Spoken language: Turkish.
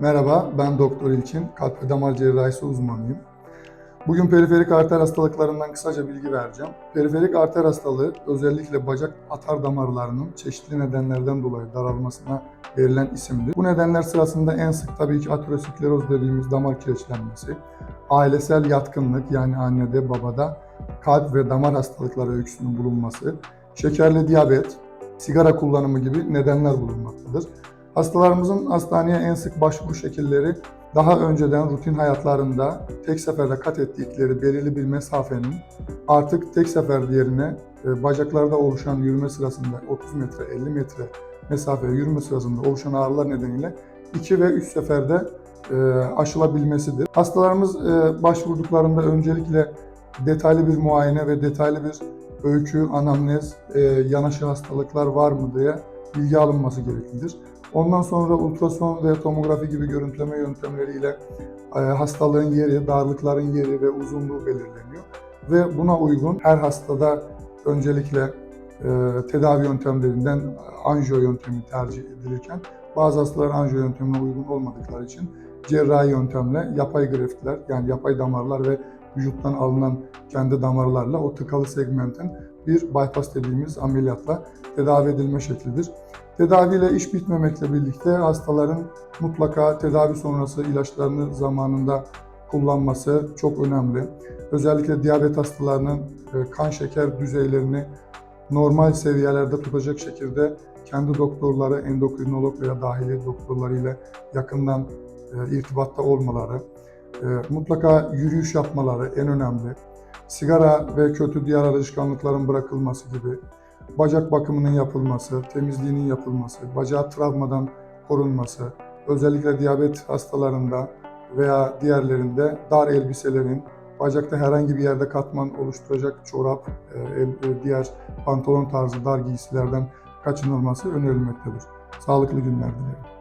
Merhaba, ben Doktor İlkin, kalp ve damar cerrahisi uzmanıyım. Bugün periferik arter hastalıklarından kısaca bilgi vereceğim. Periferik arter hastalığı özellikle bacak atar damarlarının çeşitli nedenlerden dolayı daralmasına verilen isimdir. Bu nedenler sırasında en sık tabii ki ateroskleroz dediğimiz damar kireçlenmesi, ailesel yatkınlık yani annede babada kalp ve damar hastalıkları öyküsünün bulunması, şekerli diyabet, sigara kullanımı gibi nedenler bulunmaktadır. Hastalarımızın hastaneye en sık başvuru şekilleri daha önceden rutin hayatlarında tek seferde kat ettikleri belirli bir mesafenin artık tek sefer yerine e, bacaklarda oluşan yürüme sırasında 30 metre 50 metre mesafe yürüme sırasında oluşan ağrılar nedeniyle 2 ve 3 seferde e, aşılabilmesidir. Hastalarımız e, başvurduklarında öncelikle detaylı bir muayene ve detaylı bir öykü, anamnez, yanaşı hastalıklar var mı diye bilgi alınması gereklidir. Ondan sonra ultrason ve tomografi gibi görüntüleme yöntemleriyle e, hastalığın yeri, darlıkların yeri ve uzunluğu belirleniyor. Ve buna uygun her hastada öncelikle e, tedavi yöntemlerinden anjiyo yöntemi tercih edilirken bazı hastalar anjiyo yöntemine uygun olmadıkları için cerrahi yöntemle yapay greftler yani yapay damarlar ve vücuttan alınan kendi damarlarla o tıkalı segmentin bir bypass dediğimiz ameliyatla tedavi edilme şeklidir. Tedaviyle iş bitmemekle birlikte hastaların mutlaka tedavi sonrası ilaçlarını zamanında kullanması çok önemli. Özellikle diyabet hastalarının e, kan şeker düzeylerini normal seviyelerde tutacak şekilde kendi doktorları, endokrinolog veya dahiliye doktorlarıyla yakından e, irtibatta olmaları, e, mutlaka yürüyüş yapmaları en önemli. Sigara ve kötü diğer alışkanlıkların bırakılması gibi bacak bakımının yapılması, temizliğinin yapılması, bacağı travmadan korunması, özellikle diyabet hastalarında veya diğerlerinde dar elbiselerin bacakta herhangi bir yerde katman oluşturacak çorap, e, e, diğer pantolon tarzı dar giysilerden kaçınılması önerilmektedir. Sağlıklı günler dilerim.